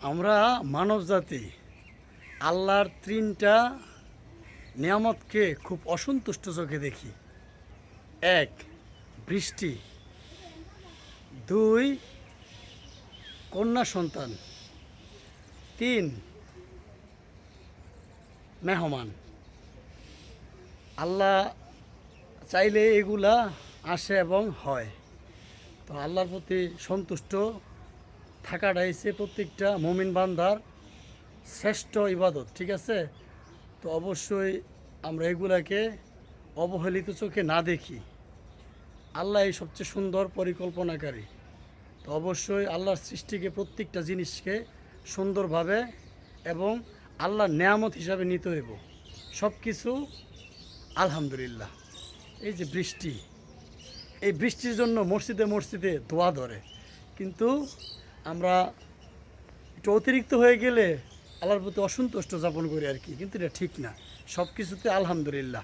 আমরা মানব জাতি, আল্লাহর তিনটা নিয়ামতকে খুব অসন্তুষ্ট চোখে দেখি। এক, বৃষ্টি। দুই, কন্যা সন্তান। তিন, মেহমান। আল্লাহ চাইলে এগুলা আসে এবং হয়। তো আল্লাহর প্রতি সন্তুষ্ট থাকাটা হচ্ছে প্রত্যেকটা মমিন বান্দার শ্রেষ্ঠ ইবাদত, ঠিক আছে? তো অবশ্যই আমরা এগুলাকে অবহেলিত চোখে না দেখি। আল্লাহ এই সবচেয়ে সুন্দর পরিকল্পনাকারী। তো অবশ্যই আল্লাহর সৃষ্টিকে প্রত্যেকটা জিনিসকে সুন্দরভাবে এবং আল্লাহর নেয়ামত হিসাবে নিতে হইব। সব কিছু আলহামদুলিল্লাহ। এই যে বৃষ্টি, এই বৃষ্টির জন্য মসজিদে মসজিদে দোয়া ধরে। কিন্তু আমরা একটু অতিরিক্ত হয়ে গেলে আল্লাহর প্রতি অসন্তুষ্ট যাপন করি আর কি, কিন্তু এটা ঠিক না। সব কিছুতে আলহামদুলিল্লাহ।